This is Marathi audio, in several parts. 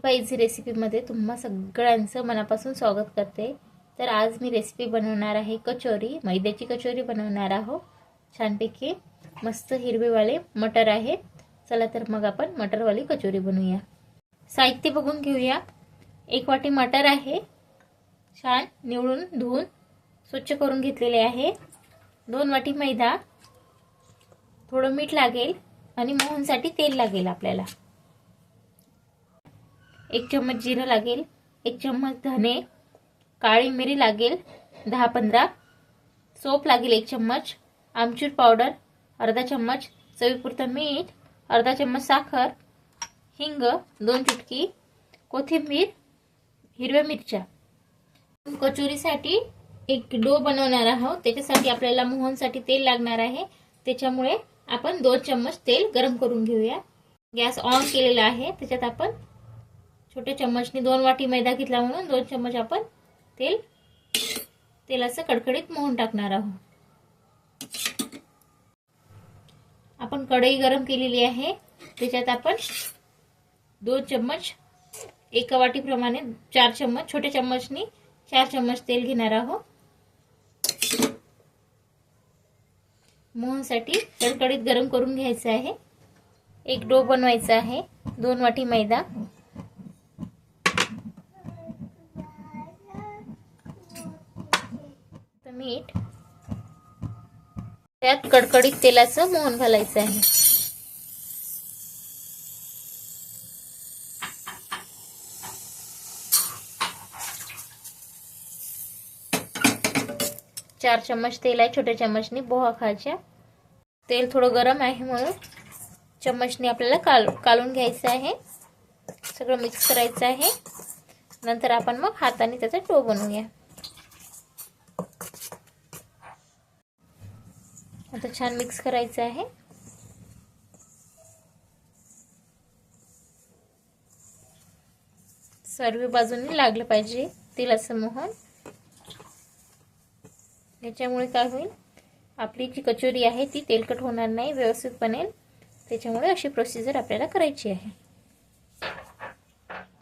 दीपा इझी रेसिपीमध्ये तुम्हा सगळ्यांचं मनापासून स्वागत करते. तर आज मी रेसिपी बनवणार आहे कचोरी मैद्याची कचोरी बनवणार आहो छानपैकी मस्त हिरवेवाले मटर आहे. चला तर मग आपण मटरवाली कचोरी बनवूया. साहित्य बघून घेऊया. एक वाटी मटर आहे. छान निवडून धुवून स्वच्छ करून घेतलेले आहे. दोन वाटी मैदा. थोडं मीठ लागेल आणि मोहनसाठी तेल लागेल आपल्याला. एक चम्मच जिरं लागेल एक चम्मच धने काळी मिरी लागेल दहा पंधरा. सोप लागेल एक चम्मच आमचूर पावडर अर्धा चम्मच चवीपुरतं मीठ अर्धा चम्मच साखर हिंग दोन चुटकी कोथिंबीर हिरव्या मिरच्या. कचोरीसाठी एक डो बनवणार आहोत. त्याच्यासाठी आपल्याला मोहनसाठी तेल लागणार आहे. त्याच्यामुळे आपण दोन चम्मच तेल गरम करून घेऊया. गॅस ऑन केलेला आहे. त्याच्यात आपण छोट्या चम्मचने दोन वाटी मैदा घेतला म्हणून दोन चम्मच आपण तेल तेलाचं कडकडीत मोहून टाकणार आहोत. आपण कढई गरम केलेली आहे. त्याच्यात आपण दोन चम्मच एका वाटीप्रमाणे चार चम्मच छोट्या चम्मचनी चार चम्मच तेल घेणार आहोत. मोहनसाठी कडकडीत गरम करून घ्यायचं आहे. एक डो बनवायचा आहे. दोन वाटी मैदा. मीठ. त्यात कडकडीत तेलाचं मोहन घालायचं आहे. चार चम्मच तेल आहे छोट्या चम्मचनी पोहा खायच्या. तेल थोडं गरम आहे म्हणून चम्मचने आपल्याला काल कालून घ्यायचं आहे. सगळं मिक्स करायचं आहे. नंतर आपण मग हाताने त्याचा टो बनवूया. आता छान मिक्स करायचं आहे. सर्व बाजूने लागलं पाहिजे तेलाचं मोहन. याच्यामुळे काय होईल? आपली जी कचोरी आहे ती तेलकट होणार नाही व्यवस्थित बनेल. त्याच्यामुळे अशी प्रोसिजर आपल्याला करायची आहे.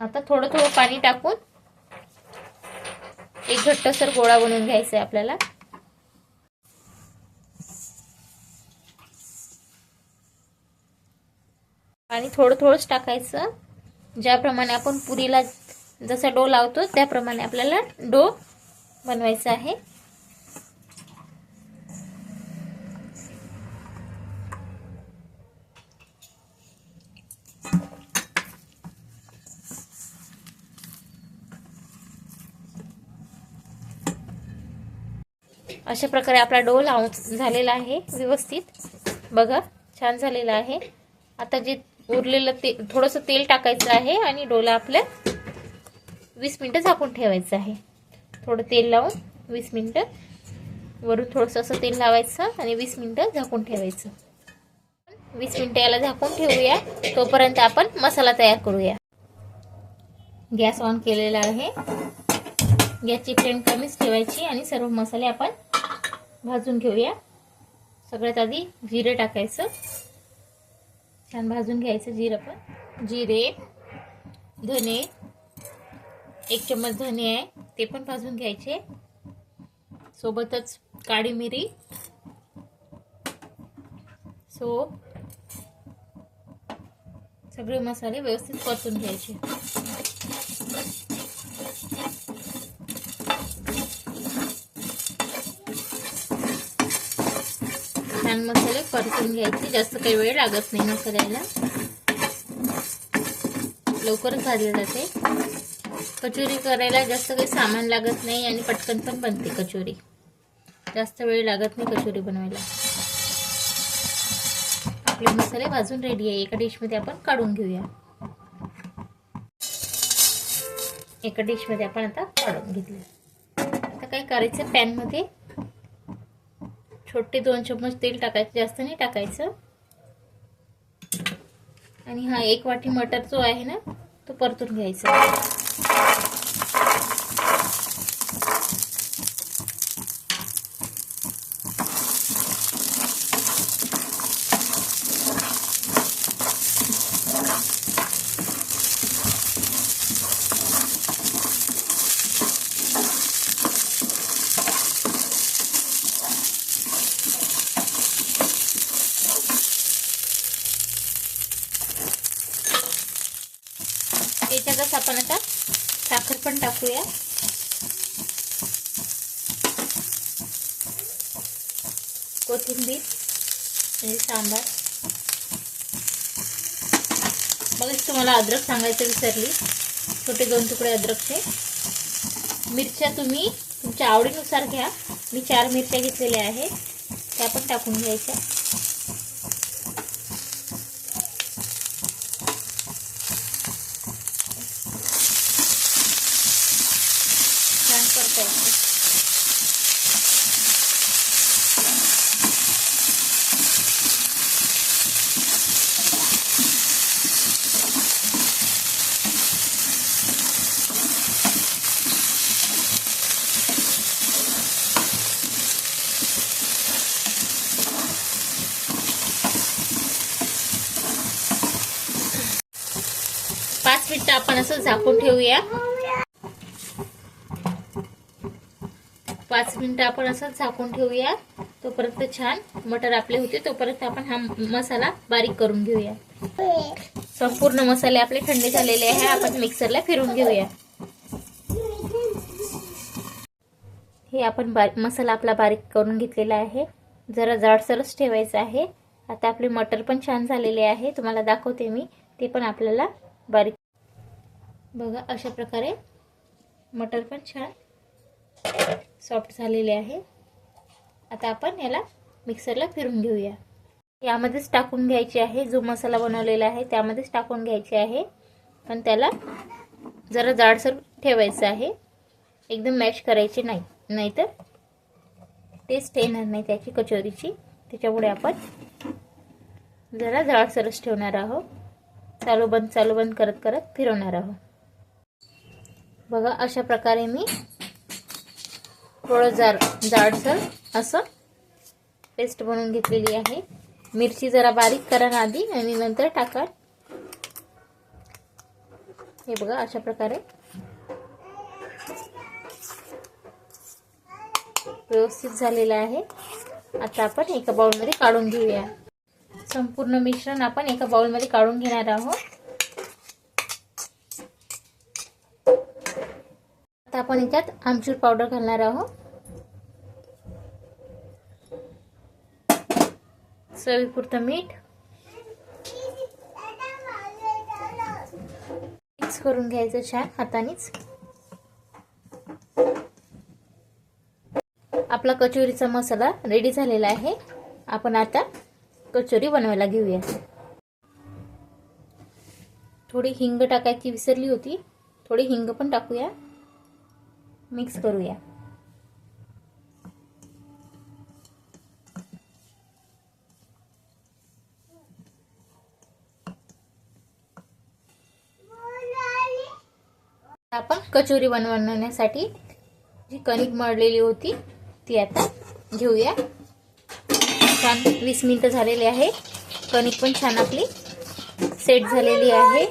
आता थोडं थोडं पाणी टाकून एक घट्टसर गोळा बनवून घ्यायचा आहे आपल्याला. आणि थोडं थोडंच टाकायचं. ज्याप्रमाणे आपण पुरीला जसा डो लावतो त्याप्रमाणे आपल्याला डो बनवायचा आहे. अशा प्रकारे आपला डो लावून झालेला आहे व्यवस्थित. बघा छान झालेला आहे. आता जे उरलेलं ते थोडंसं तेल टाकायचं आहे आणि डोला आपल्या वीस मिनटं झाकून ठेवायचं आहे. थोडं तेल लावून वीस मिनटं. वरून थोडंसं असं तेल लावायचं आणि वीस मिनटं झाकून ठेवायचं. वीस मिनटं याला झाकून ठेवूया. तोपर्यंत आपण मसाला तयार करूया. गॅस ऑन केलेला आहे. गॅसची फ्लेम कमीच ठेवायची आणि सर्व मसाले आपण भाजून घेऊया. सगळ्यात आधी जिरे टाकायचं. छान भाजून घ्यायचं जिरं पण. जिरे धने एक चम्मच धने आहे ते पण भाजून घ्यायचे. सोबतच काळी मिरी सोप सगळे मसाले व्यवस्थित परतून घ्यायचे. छान मसाले परतून घ्यायचे. जास्त काही वेळ लागत नाही मसाल्याला. लवकरच झाले जाते. कचोरी करायला जास्त काही सामान लागत नाही आणि पटकन पण बनते कचोरी. जास्त वेळ लागत नाही कचोरी बनवायला. आपले मसाले भाजून रेडी आहे. एका डिशमध्ये आपण काढून घेऊया. एका डिशमध्ये आपण आता काढून घेतले. आता काय करायचं? पॅनमध्ये छोटे दोन चम्मच तेल टाकायचं जास्त नाही टाकायचं. आणि हा एक वाटी मटर जो आहे ना तो परतून घ्यायचा त्याच्यातच आपण आता साखर पण टाकूया कोथिंबीर आणि सांबार. बघा तुम्हाला अद्रक सांगायचं विसरली. छोटे दोन तुकडे अद्रकचे. मिरच्या तुम्ही तुमच्या आवडीनुसार घ्या. मी चार मिरच्या घेतलेल्या आहेत. त्या पण टाकून घ्यायच्या छान परतायचं पाच मिनिटं आपण असं झाकून ठेवूया. पाच मिनिटं आपण असं झाकून ठेवूया. तोपर्यंत छान मटर आपले होते. तोपर्यंत आपण हा मसाला बारीक करून घेऊया. संपूर्ण मसाले आपले थंडे झालेले आहे. आपण मिक्सरला फिरून घेऊया. हे आपण मसाला आपला बारीक करून घेतलेला आहे. जरा जाडसरच ठेवायचं आहे. आता आपले मटर पण छान झालेले आहे. तुम्हाला दाखवते मी. ते पण आपल्याला बारीक बघा अशा प्रकारे मटर पण छान सॉफ्ट झालेले आहे. आता आपण याला मिक्सरला फिरून घेऊया. यामध्येच टाकून घ्यायचे आहे जो मसाला बनवलेला आहे त्यामध्येच टाकून घ्यायचे आहे. पण त्याला जरा जाडसर ठेवायचं आहे. एकदम मॅश करायचे नाही. नाहीतर टेस्ट येणार नाही त्याची कचोरीची. त्याच्यामुळे आपण जरा जाडसरच ठेवणार आहोत. चालू बंद चालू बंद करत करत फिरवणार आहोत. बघा अशा प्रकारे मी थोडं जार जाडसर असं पेस्ट बनवून घेतलेली आहे. मिरची जरा बारीक करा ना आधी आणि नंतर टाका हे बघा अशा प्रकारे. व्यवस्थित झालेलं आहे. आता आपण एका बाउलमध्ये काढून घेऊया. संपूर्ण मिश्रण आपण एका बाउलमध्ये काढून घेणार आहोत. आता आपण याच्यात आमचूर पावडर घालणार आहोत. चवीपुरतं मीठ. मिक्स करून घ्यायचं छान हातानेच. आपला कचोरीचा मसाला रेडी झालेला आहे. आपण आता कचोरी बनवायला घेऊया. थोडी हिंग टाकायची विसरली होती. थोडी हिंग पण टाकूया. मिक्स करूया. आपण कचोरी बनवण्यासाठी जी कणिक मळलेली होती ती आता घेऊया. छान वीस मिनिटं झालेली आहे. कणिक पण छान आपली सेट झालेली आहे.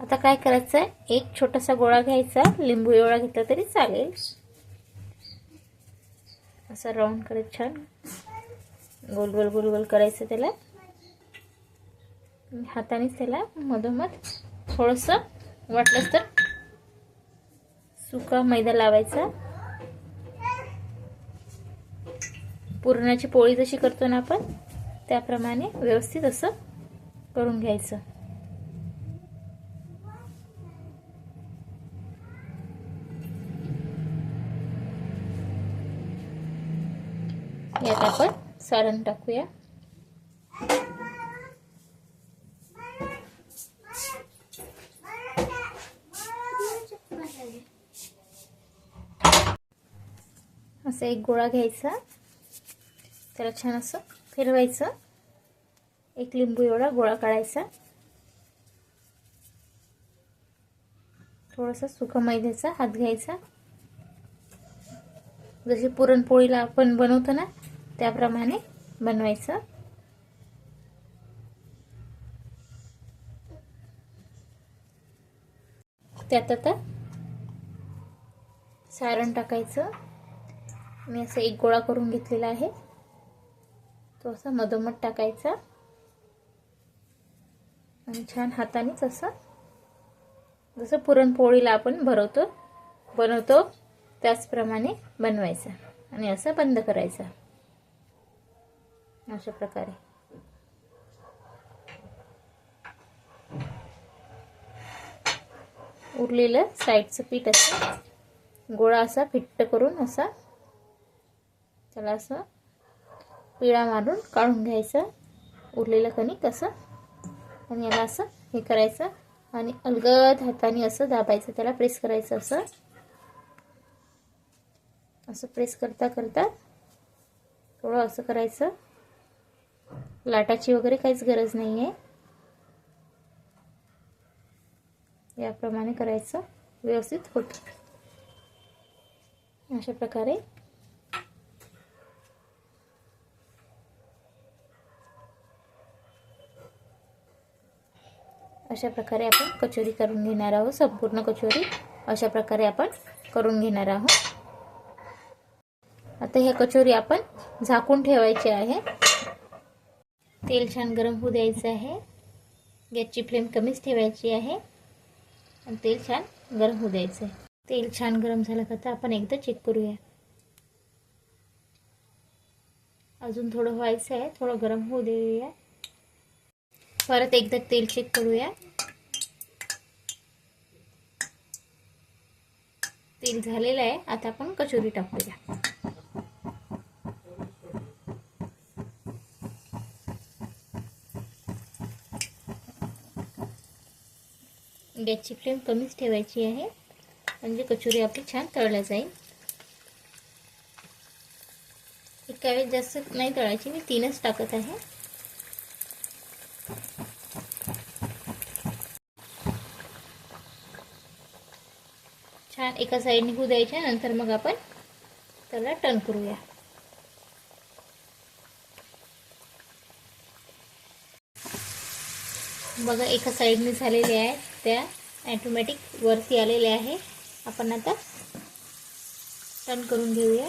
आता काय करायचं आहे एक छोटासा गोळा घ्यायचा. लिंबू एवढा घेतला तरी चालेल. असा राऊंड करत छान. गोल गोल गोल गोल करायचं त्याला. हातानेच त्याला मधोमध थोडंसं वाटलंच तर सुका मैदा लावायचा. पुरणाची पोळी जशी करतो ना आपण त्याप्रमाणे व्यवस्थित असं करून घ्यायचं यात आपण सारण टाकूया. असं एक गोळा घ्यायचा. त्याला छान असं फिरवायचं. एक लिंबू एवढा गोळा काढायचा. थोडासा सुका मैद्याचा हात घ्यायचा. जशी पुरणपोळीला आपण बनवतो ना त्याप्रमाणे बनवायचं. त्यात आता सारण टाकायचं. मी असं एक गोळा करून घेतलेला आहे. तो असा मधोमध टाकायचा. आणि छान हातानेच असं जसं पुरणपोळीला आपण भरवतो बनवतो त्याचप्रमाणे बनवायचा आणि असं बंद करायचा. अशा प्रकारे. उरलेलं साईडचं पीठ असं गोळा असा फिट्ट करून असा त्याला असं पिळा मारून काढून घ्यायचं. उरलेलं कणिक असं आणि याला असं हे करायचं आणि अलगद हाताने असं दाबायचं. त्याला प्रेस करायचं असं. असं प्रेस करता करता थोडं असं करायचं. लाटाची वगैरे काहीच गरज नाही आहे याप्रमाणे करायचं. व्यवस्थित होतं. अशा प्रकारे. अशा प्रकारे आपण कचोरी करून घेणार आहोत. संपूर्ण कचोरी अशा प्रकारे आपण करून घेणार आहोत. आता ह्या कचोरी आपण झाकून ठेवायची आहे. तेल छान गरम होऊ द्यायचं आहे. गॅसची फ्लेम कमीच ठेवायची आहे. आणि तेल छान गरम होऊ द्यायचं आहे. तेल छान गरम झालं का तर आपण एकदा चेक करूया. अजून थोडं व्हायचं आहे. थोडं गरम होऊ देऊया. परत एकदा तेल चेक करूया. तेल झालेलं आहे. आता आपण कचोरी टाकूया. गॅसची फ्लेम कमीच ठेवायची आहे. म्हणजे कचोरी आपली छान तळल्या जाईल. एका वेळेस जास्त नाही तळायची मी तीनच टाकत आहे. छान एका साईडने होऊ द्यायच्या नंतर मग आपण त्याला टर्न करूया. बघा एका साईडने झालेले आहे. त्या ॲटोमॅटिक वरती आलेले आहे. आपण आता टर्न करून घेऊया.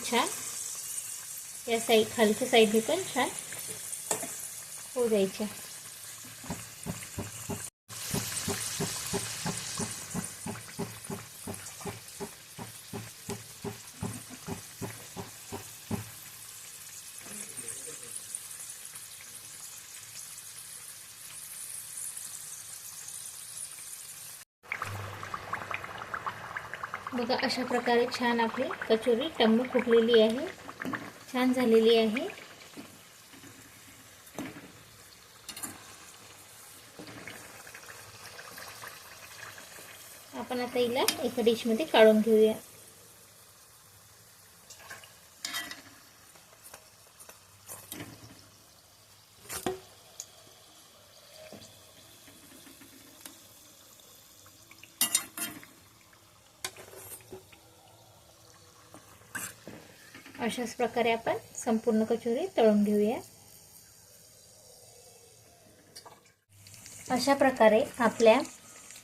छान. या साईड खालच्या साईडने पण छान होऊ जायच्या बघा अशा प्रकारे छान आपली कचोरी टम्म फुटलेली आहे. छान झालेली आहे. आपण आता हिला एका डिशमध्ये काढून घेऊया. अशाच प्रकारे आपण संपूर्ण कचोरी तळून घेऊया. अशा प्रकारे आपल्या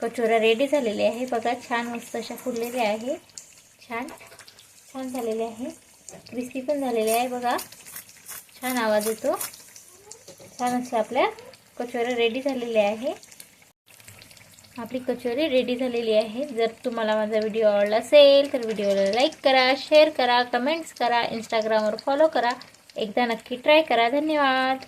कचोऱ्या रेडी झालेल्या आहे बघा छान मस्त अशा फुललेल्या आहे छान छान झालेले आहे क्रिस्पी पण झालेले आहे बघा. छान आवाज येतो. छान अशा आपल्या कचोऱ्या रेडी झालेल्या आहे आपली कचोरी रेडी झालेली आहे. जर तुम्हाला माझा व्हिडिओ आवडला असेल तर व्हिडिओला लाईक करा शेअर करा कमेंट्स करा इंस्टाग्रामवर फॉलो करा. एकदा नक्की ट्राय करा. धन्यवाद.